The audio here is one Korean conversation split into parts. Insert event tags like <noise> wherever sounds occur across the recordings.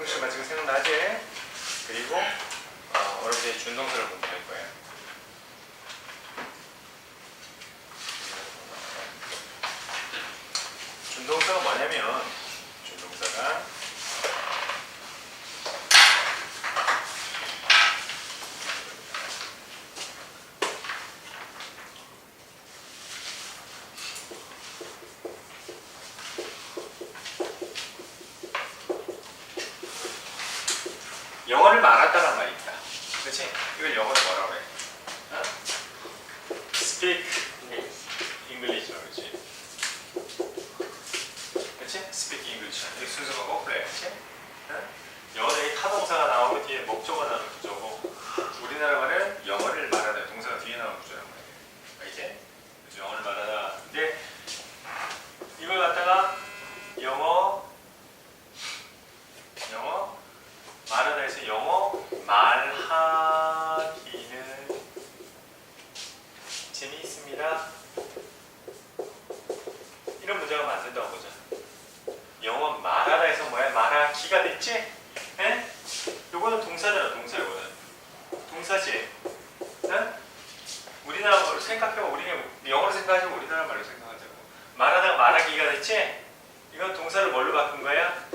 형식 맞추고 생각나지? 그리고 어, 준동사를 보면 될 거예요. 준동사가 뭐냐면 준동사가 영어를 말한다는 말이 있다. 그렇지? 이걸 영어로 뭐라고 해? 어? Speak English라고 그러지. 그렇지? Speak English. 이 순서가 거꾸로 해야지. 어? 영어는 이 타동사가 나오고 뒤에 목적어 나오는 구조고 우리나라 말은 영어를 말하다 동사가 뒤에 나오는 구조란 말이야. 알지? 그래서 영어를 말하다. 근데 이걸 갖다가 영어 영어 말하다 해서 영어 말하기는 재미있습니다. 이런 문제가 만든다고 보자. 영어 말하다 해서 뭐야? 말하기가 됐지? 에? 요거는 동사잖아, 동사 요거는. 동사지? 에? 우리나라 말로 생각해봐. 우리가 영어로 생각하지 우리나라 말로 생각하자고. 말하다가 말하기가 됐지? 이건 동사를 뭘로 바꾼 거야?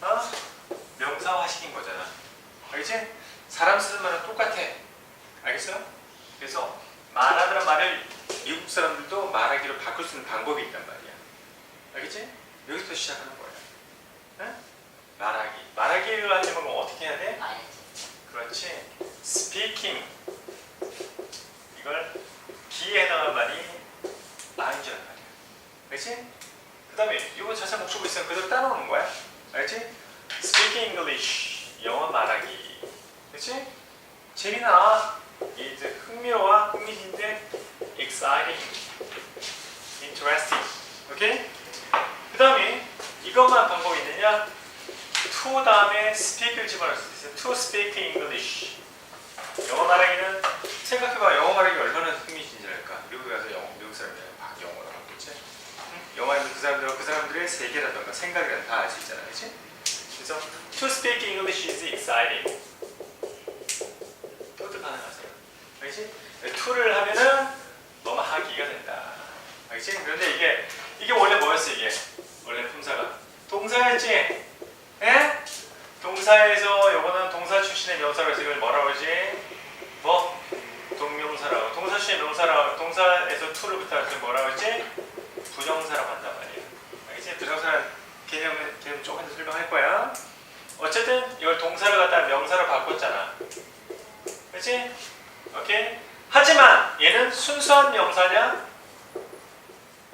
어? 명사화 시킨 거잖아. 알겠지? 사람 쓰는 말은 똑같아. 알겠어? 그래서 말하다는 말을 미국 사람들도 말하기로 바꿀 수 있는 방법이 있단 말이야. 알겠지? 여기서 시작하는 거야. 응? 말하기. 말하기를 하려면 어떻게 해야 돼? 그렇지. speaking. 이걸 기에 해당하는 말이 ING란 말이야. 알겠지? 그 다음에 이거 자체 목적어 있으면 그대로 따라오는 거야. 알겠지? Speaking English. 영어 말하기. 그렇지? 재미나. 이제 흥미로워. 흥미진데 exciting. interesting. 오케이? 그 다음에 이것만 방법이 있느냐? to 다음에 speak을 집어넣을 수 있어요. to speak English. 영어 말하기는 생각해봐. 영어 말하기 얼마나 흥미진진할까? 미국에 가서 영어, 미국 사람이랑 막 영어를 하고 있지? 응? 하면 그 사람들 그 사람들의 세계라든가 생각이라든가 다알 수 있잖아, 그렇지? 그래서 to speak English is exciting. 그것도 가능하잖아, 알지? to를 하면은 너무 하기가 된다, 알지? 그런데 이게 이게 원래 뭐였어 이게? 원래 품사가 동사였지? 에? 동사에서 요거는 동사 출신의 명사로 해서 이걸 뭐라고 하지? 뭐? 동명사라고 동사 출신의 명사라고 동사에서 to를 붙여서 뭐라고 했지? 부정사라고 한단 말이야 알겠지? 부정사는 개념을 개념 조금 더 설명할 거야 어쨌든 이걸 동사를 갖다 명사로 바꿨잖아 그렇지? 오케이? 얘는 순수한 명사냐?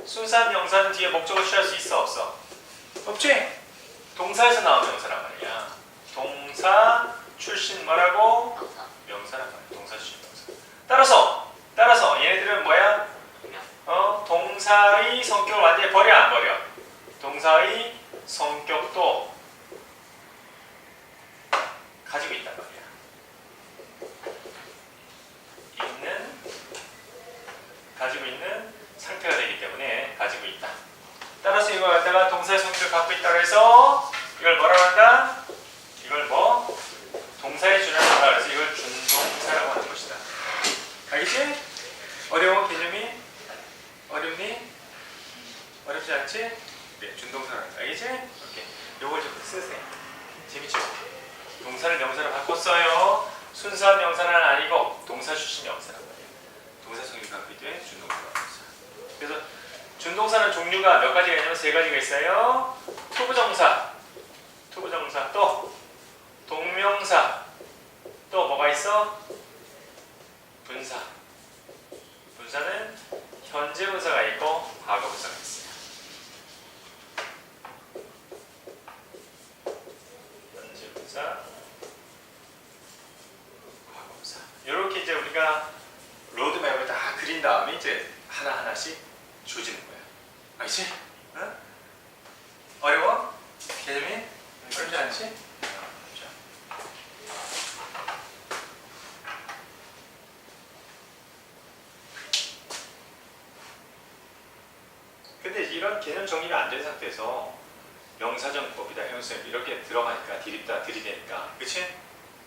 순수한 명사는 뒤에 목적을 취할 수 있어 없어? 없지? 동사에서 나온 명사란 말이야. 동사 출신 뭐라고? 명사. 명사란 말이야. 동사 출신 명사. 따라서 따라서 얘네들은 뭐야? 명. 어 동사의 성격을 완전히 버려 안 버려? 동사의 성격도 가지고 있단 말이야. 있는 가지고 있는 상태가 되기 때문에 가지고 있다. 따라서 이걸 갖다가 동사의 성격을 갖고 있다고 해서 이걸 뭐라고 한다? 이걸 뭐? 동사에 준한다 그래서 이걸 준동사라고 하는 것이다. 알겠지? 어려워 개념이? 어렵니? 않지? 네, 한다. 알겠지? 오케이. 요걸 좀 쓰세요. 재밌죠? 동사를 명사로 바꿨어요. 순수한 명사는 아니고 동사 출신 명사란 말이에요. 동사 갖고 있대 준동사라고 했어요. 그래서 준동사는 종류가 몇 가지가 있냐면 세 가지가 있어요. 투부정사, 투부정사 또 동명사 또 뭐가 있어? 분사. 분사는 현재 분사가 있고 과거 분사가 있어요. 현재 분사, 과거 분사. 이렇게 이제 우리가 로드맵을 다 그린 다음에 이제 하나 하나씩 조지는 거야. 알지? 응? 어려워? 개념이? 어렵지 않지? 근데 이런 개념 정리가 안 된 상태에서 명사전법이다 형용사 이렇게 들어가니까 디립다 들이대니까 그치?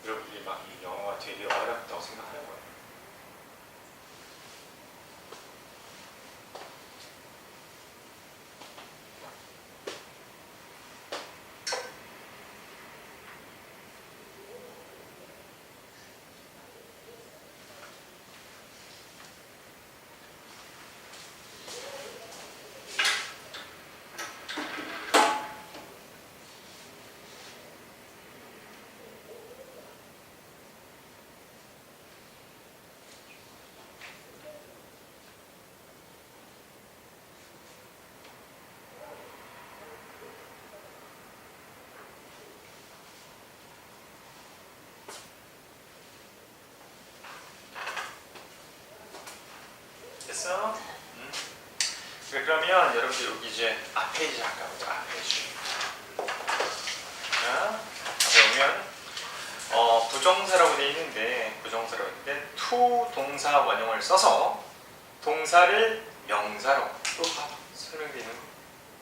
여러분들이 막 이 영어가 되게 어렵다고 생각하는 거예요. 됐어? 음. 그래, 그러면 여러분들 여기 이제 앞 페이지 잠깐 보자. 앞 페이지. 자, 앞에 보면 어, 부정사라고 돼 있는데 부정사라고 있는데 투 동사 원형을 써서 동사를 명사로 또 있는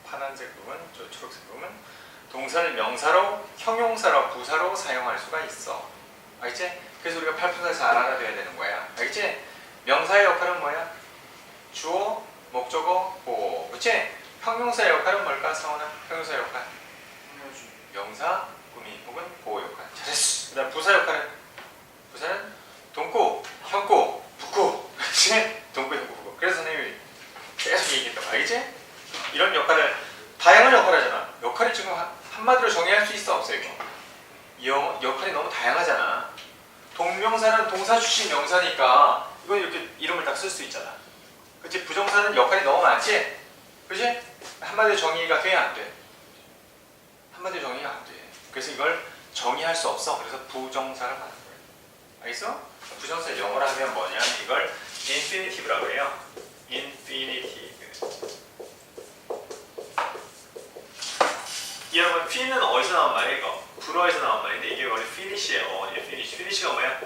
파란색 부분, 저 초록색 부분 동사를 명사로 형용사로 부사로 사용할 수가 있어. 알겠지? 그래서 우리가 팔품사에서 알아둬야 되는 거야. 알겠지? 명사의 역할은 뭐야? 주어, 목적어, 보어. 그치? 형용사의 역할은 뭘까, 성원아? 형용사의 역할. 명사, 꾸미 혹은 보호 역할. 잘했어. 그 다음 부사 역할은? 부사는 동구, 형구, 북구. 그치? 동구, 형구, 북구. 그래서 선생님이 계속 얘기했던 거 알겠지? 이런 역할을, 다양한 역할을 하잖아. 역할이 지금 한- 한마디로 정의할 수 있어, 없어, 이거? 이 영- 역할이 너무 다양하잖아. 동명사는 동사 출신 명사니까 이건 이렇게 이름을 딱 쓸 수 있잖아. 그치? 부정사는 역할이 너무 많지? 그치? 한마디로 정의가 돼, 안 돼? 한마디로 정의가 안 돼. 그래서 이걸 정의할 수 없어. 그래서 부정사를 하는 거예요. 알겠어? 부정사 영어로 하면 뭐냐? 이걸 infinitive라고 해요. infinitive. 여러분, fin은 어디서 나온 말이에요? 불어에서 나온 말인데 이게 원래 finish예요. 어, finish. finish가 뭐야?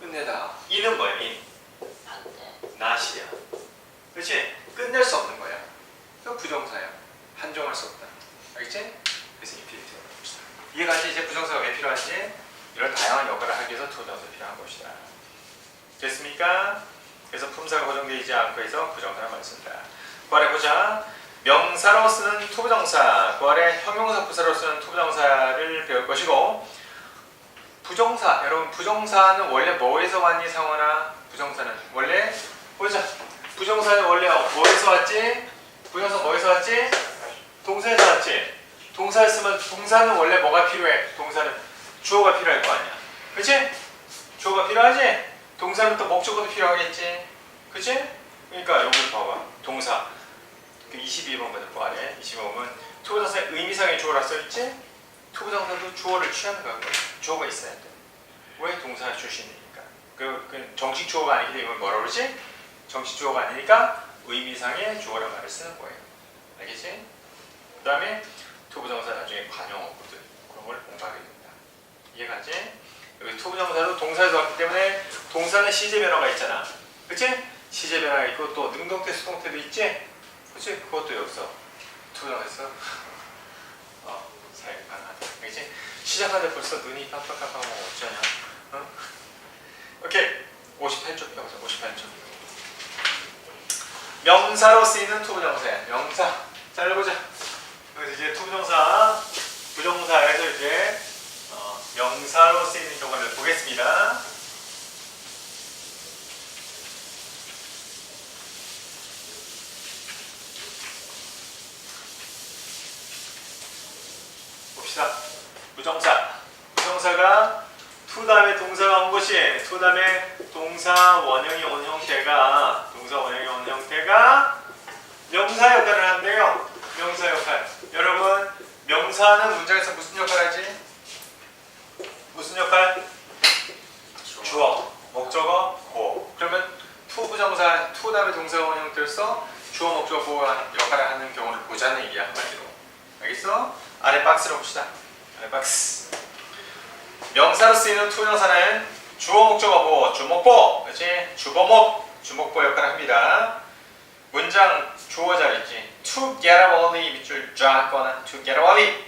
끝내다. 이는 뭐야? 인. 반대 not이야. 그렇지? 끝낼 수 없는 부정사야. 한정할 수 없다. 알겠지? 그래서 인피니티브 봅시다. 이해 가지? 이제 부정사가 왜 필요한지 이런 다양한 역할을 하기 위해서 투정사 필요한 것이다. 됐습니까? 그래서 품사가 고정되지 않고 해서 부정사를 많이 쓴다. 구아래 보자. 명사로 쓰는 투부정사, 구아래 형용사 부사로 쓰는 투부정사를 배울 것이고 부정사, 여러분 부정사는 원래 뭐에서 왔니 상원아? 부정사는 원래 보자. 부정사는 원래 뭐에서 왔지? 부정사 뭐에서 왔지? 동사에서 왔지. 동사였으면 동사는 원래 뭐가 필요해? 동사는 주어가 필요할 거 아니야. 그치? 주어가 필요하지? 동사는 또 목적어도 필요하겠지. 그치? 그러니까 여기 봐봐. 동사. 그 22번 보자. 뭐 아래 22번은 투부정사의 의미상의 주어라 써있지? 투부정사도 주어를 취하는 거야. 주어가 있어야 돼. 왜 동사 출신이니까. 그, 그 정식 주어가 아니기 때문에 뭐라 그러지? 정식 주어가 아니니까 의미상의 주어란 말을 쓰는 거예요. 알겠지? 그 다음에 투부정사 나중에 관용어거든. 그런 걸 공부하게 된다. 이해가지? 여기 투부정사도 동사에서 왔기 때문에 동사는 시제 변화가 있잖아. 그치? 시제 변화가 있고 또 능동태, 수동태도 있지? 그치? 그것도 여기서 투부정사에서 <laughs> 어, 사용 가능하다. 알겠지? 시작하는데 벌써 눈이 깜빡깜빡하면 어쩌냐? 어? 오케이. 58쪽 펴보자. 58쪽. 명사로 쓰이는 투부정사야. 명사. 잘 해보자. 이제 투부정사, 부정사에서 이제 어, 명사로 쓰이는 경우를 보겠습니다. 봅시다. 부정사. 부정사가 투 다음에 동사가 온 것이 투 다음에 동사 원형이 온 형태가 동사 원형이 온 형태가 명사 역할을 한대요. 명사 역할. 여러분 명사는 문장에서 무슨 역할 하지? 무슨 역할? 주어, 목적어, 보어. 그러면 투 부정사, 투 다음에 동사 원 형태를 써 주어, 목적어, 보어 역할을 하는 경우를 보자는 얘기야 한마디로. 알겠어? 아래 박스로 봅시다. 아래 박스. 명사로 쓰이는 투명사는 주어, 목적어, 보어, 주목보, 그렇지? 주보목, 주목보 역할을 합니다. 문장 주어 자리지. to get up early 밑줄 쫙 꺼나 to get up early.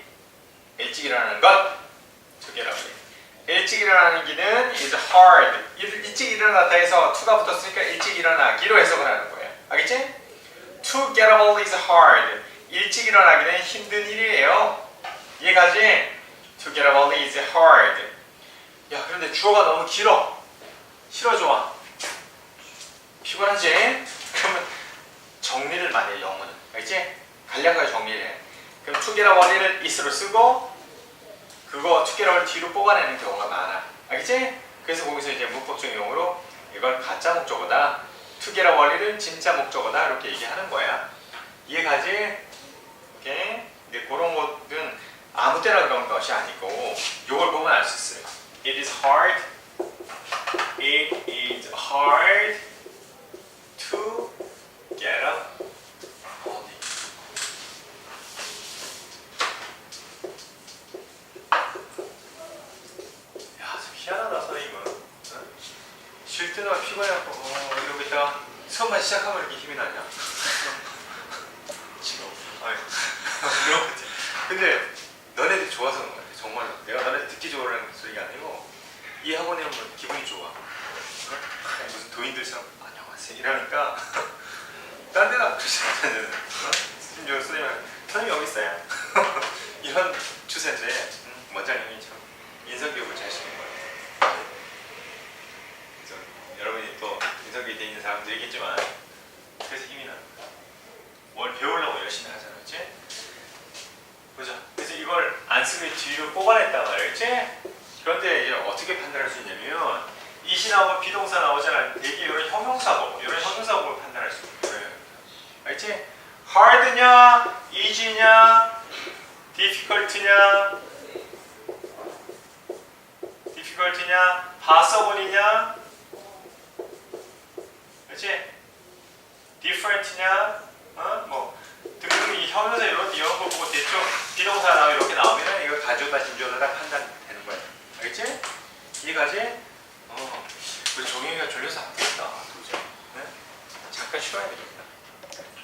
일찍 일어나는 것. To get up early. 일찍 일어나는 기는 is hard. 일, 일찍 일어났다 해서 to가 붙었으니까 일찍 일어나기로 해석을 하는 거예요. 알겠지? to get up early is hard. 일찍 일어나기는 힘든 일이에요. 이해가지? to get up early is hard. 야 그런데 주어가 너무 길어. 싫어 좋아 피곤하지? 그러면 정리를 많이 해 영어는 알지? 간략하게 정리를 해 그럼 투게라 원리를 is로 쓰고 그거 투게라를 뒤로 뽑아내는 경우가 많아 알겠지? 그래서 거기서 이제 문법적 용어로 이걸 가짜 목적어다 투게라 원리를 진짜 목적어다 이렇게 얘기하는 거야 이해가지? 오케이? 근데 그런 것은 아무 때나 그런 것이 아니고 이걸 보면 알 수 있어요 It is hard It is hard to get up early. 야, 참 희한하다 선생님은. 응? 쉴 때나 피곤해갖고 어, 이러고 있다가 수업만 시작하면 이렇게 힘이 나냐? 지금. 아니, 이런 거지. 근데 너네들이 좋아서. 정말로. 내가 너네들 듣기 좋으라는 소리가 아니고 이 학원에 오면 기분이 좋아. 응? 그냥 무슨 도인들처럼 안녕하세요 이러니까 <laughs> 딴 데는 안 지금 여 선생님 선생님 여기 있어요 <laughs> 이런 추세인데 음, 원장님이 참 인성 교육을 잘 시키는 그래서 여러분이 또 인성 교육 돼 있는 사람도 있겠지만 그래서 힘이 나는 거야 뭘 배우려고 열심히 하잖아 그치? 보자 그래서 이걸 안 쓰고 뒤로 뽑아냈단 말이야 그치? 그런데 이제 어떻게 판단할 수 있냐면 이시 나오고 비동사 나오잖아. 되게 이런 형용사고 이런 형용사고 판단할 수 있어요. 알지? hard냐, easy냐, difficult냐, difficult냐, possible이냐, 그렇지? different냐, 어? 뭐 등등 이 형용사 이런 거 보고 대충 비동사 나오고 이렇게 나오면 이거 가져다 판단되는 거야. 알겠지? 이해가지? 어, 우리 종영이가 졸려서 안 되겠다, 도저히. 네? 잠깐 쉬어야 되겠다.